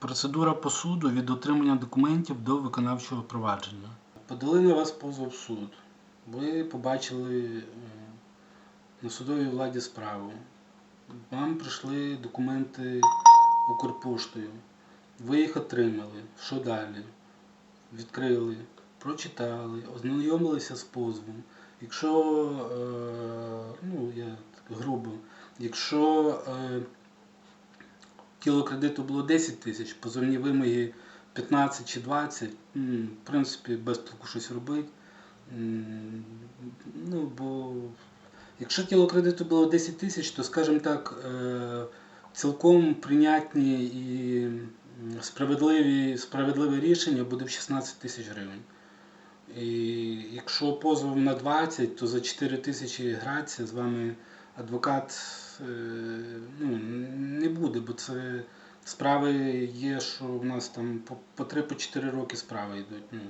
Процедура по суду від отримання документів до виконавчого провадження. Подали на вас позов в суд. Ви побачили е, на судовій владі справу. Вам прийшли документи Укрпоштою. Ви їх отримали. Що далі? Відкрили, прочитали, ознайомилися з позовом. Якщо, е, ну, я грубо, якщо е, тіло кредиту було 10 тисяч, позовні вимоги 15 чи 20, в принципі, без толку щось робити. Ну, бо якщо тіло кредиту було 10 тисяч, то, скажімо так, е, цілком прийнятні і справедливі, справедливе рішення буде в 16 тисяч гривень. І якщо позов на 20, то за 4 тисячі гратися з вами адвокат ну, не буде, бо це справи є, що у нас там по, по 3-4 роки справи йдуть. Ну,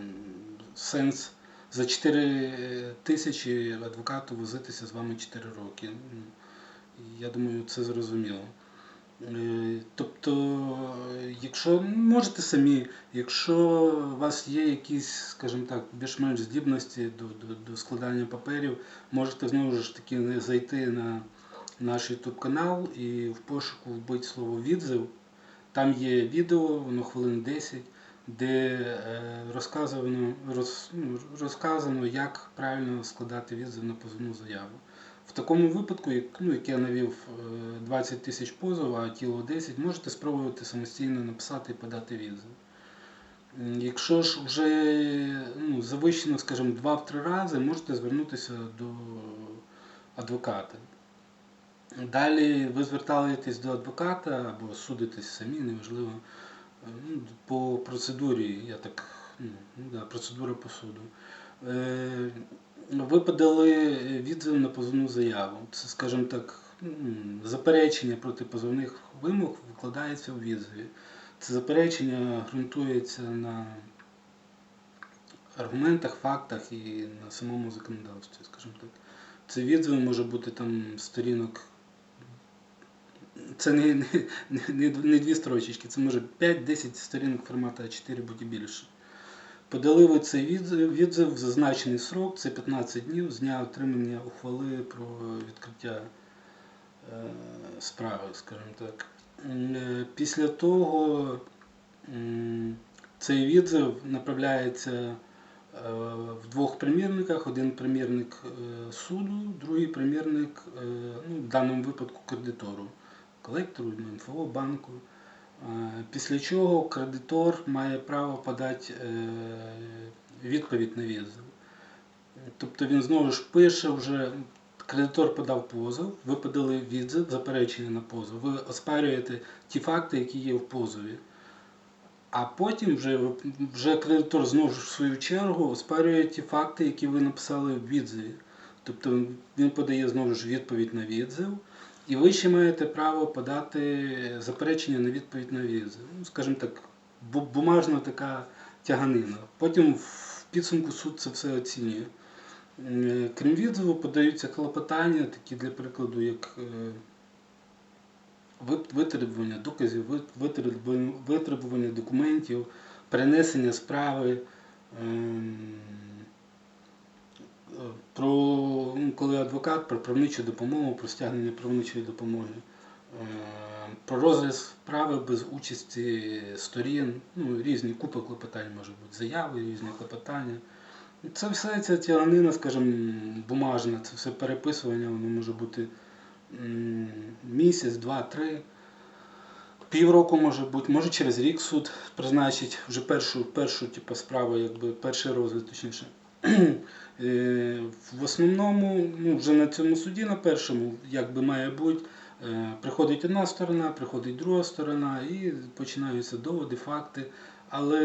сенс за 4 тисячі адвокату возитися з вами 4 роки. Ну, Я думаю, це зрозуміло. Е, Тобто, е, якщо можете самі, якщо у вас є якісь, скажімо так, більш-менш здібності до, до, до складання паперів, можете знову ж таки зайти на наш YouTube канал і в пошуку вбити слово відзив. Там є відео, воно хвилин 10, де е, розказано, роз, ну, розказано, як правильно складати відзив на позовну заяву. В такому випадку, як, ну, як я навів е, 20 тисяч позов, а тіло 10, можете спробувати самостійно написати і подати відзив. Якщо ж вже ну, завищено, скажімо, 2-3 рази, можете звернутися до адвоката. Далі ви звертаєтесь до адвоката або судитесь самі, неважливо. Ну, по процедурі, я так, ну, ну да, процедура по суду. Е, ви подали відзив на позовну заяву. Це, скажімо так, заперечення проти позовних вимог викладається у відзиві. Це заперечення ґрунтується на аргументах, фактах і на самому законодавстві, скажімо так. Це відзив може бути там сторінок. Це не, не, не, не дві строчечки, це може 5-10 сторінок формату А4 будь і більше. Подали цей відзив, в зазначений срок, це 15 днів з дня отримання ухвали про відкриття е, справи, скажімо так. Е, Після того цей відзив направляється е, в двох примірниках. Один примірник суду, другий примірник, ну, в даному випадку кредитору, колектору, МФО, банку. Після чого кредитор має право подати е, відповідь на відзив. Тобто він знову ж пише вже, кредитор подав позов, ви подали відзив, заперечення на позов, ви оспарюєте ті факти, які є в позові. А потім вже, вже кредитор знову ж в свою чергу оспарює ті факти, які ви написали в відзиві. Тобто він подає знову ж відповідь на відзив, і ви ще маєте право подати заперечення на відповідь на відзив. Ну, скажімо так, бумажна така тяганина. Потім в підсумку суд це все оцінює. Е, Крім відзиву, подаються клопотання, такі для прикладу, як е, витребування доказів, витребування, документів, перенесення справи. Про ну, коли адвокат про правничу допомогу, про стягнення правничої допомоги, е, про розгляд справи без участі сторін, ну, різні купи клопотань може бути, заяви, різні клопотання. Це все ця тяганина, скажімо, бумажна, це все переписування, воно може бути місяць, два, три. Півроку може бути, може через рік суд призначить вже першу, першу типу, справу, якби перший розгляд, точніше. Е, В основному, ну, вже на цьому суді, на першому, як би має бути, е, приходить одна сторона, приходить друга сторона і починаються доводи, факти. Але,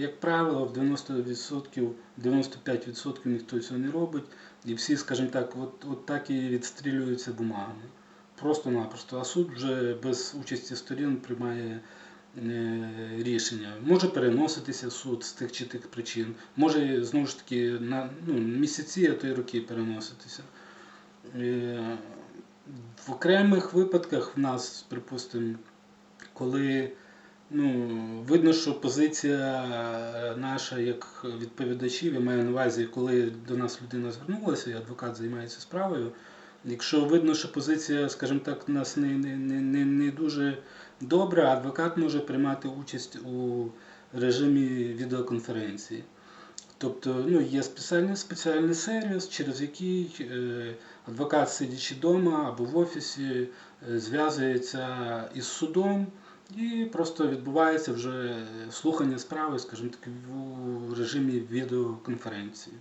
як правило, в 90%, 95% ніхто цього не робить. І всі, скажімо так, от, от так і відстрілюються бумагами. Просто-напросто. А суд вже без участі сторін приймає рішення. Може переноситися суд з тих чи тих причин, може знову ж таки на ну, місяці, а то й роки переноситися. Е, В окремих випадках в нас, припустимо, коли ну, видно, що позиція е, наша як відповідачів, я маю на увазі, коли до нас людина звернулася, і адвокат займається справою. Якщо видно, що позиція, скажімо так, нас не, не, не, не дуже добра, адвокат може приймати участь у режимі відеоконференції. Тобто ну, є спеціальний, спеціальний сервіс, через який е, адвокат, сидячи вдома або в офісі, е, зв'язується із судом і просто відбувається вже слухання справи, скажімо так, в режимі відеоконференції.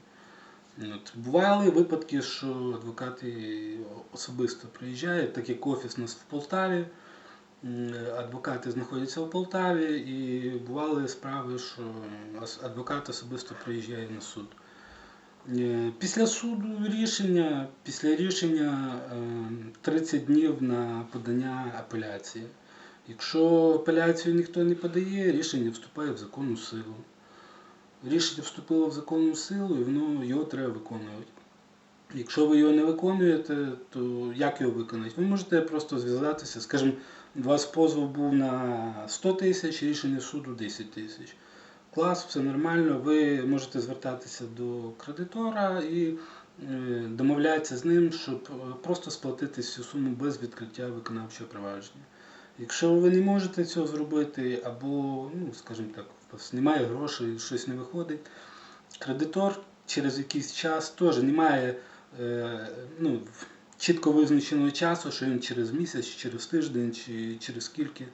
От. Бували випадки, що адвокати особисто приїжджають, так як офіс у нас в Полтаві. Адвокати знаходяться в Полтаві, і бували справи, що адвокат особисто приїжджає на суд. Е, Після суду рішення, після рішення е, 30 днів на подання апеляції. Якщо апеляцію ніхто не подає, рішення вступає в законну силу. Рішення вступило в законну силу і воно його треба виконувати. Якщо ви його не виконуєте, то як його виконати? Ви можете просто зв'язатися, скажімо, у вас позов був на 100 тисяч, рішення суду 10 тисяч. Клас, все нормально, ви можете звертатися до кредитора і е, домовлятися з ним, щоб е, просто сплатити всю суму без відкриття виконавчого провадження. Якщо ви не можете цього зробити, або, ну, скажімо так, у вас немає грошей, щось не виходить, кредитор через якийсь час теж немає е, ну, чітко визначеного часу, що він через місяць, через тиждень, чи через скільки.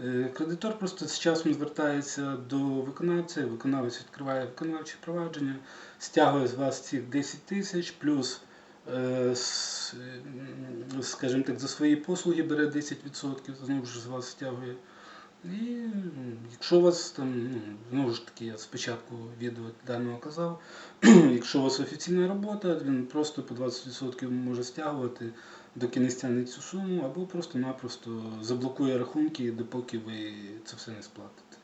Е, Кредитор просто з часом звертається до виконавця, виконавець відкриває виконавче провадження, стягує з вас ці 10 тисяч, плюс, е, скажімо так, за свої послуги бере 10%, знову ж з вас стягує. І якщо вас там, знову ж таки, я спочатку відео даного казав, якщо у вас офіційна робота, він просто по 20% може стягувати, доки не стягне цю суму, або просто-напросто заблокує рахунки, допоки ви це все не сплатите.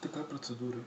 Така процедура.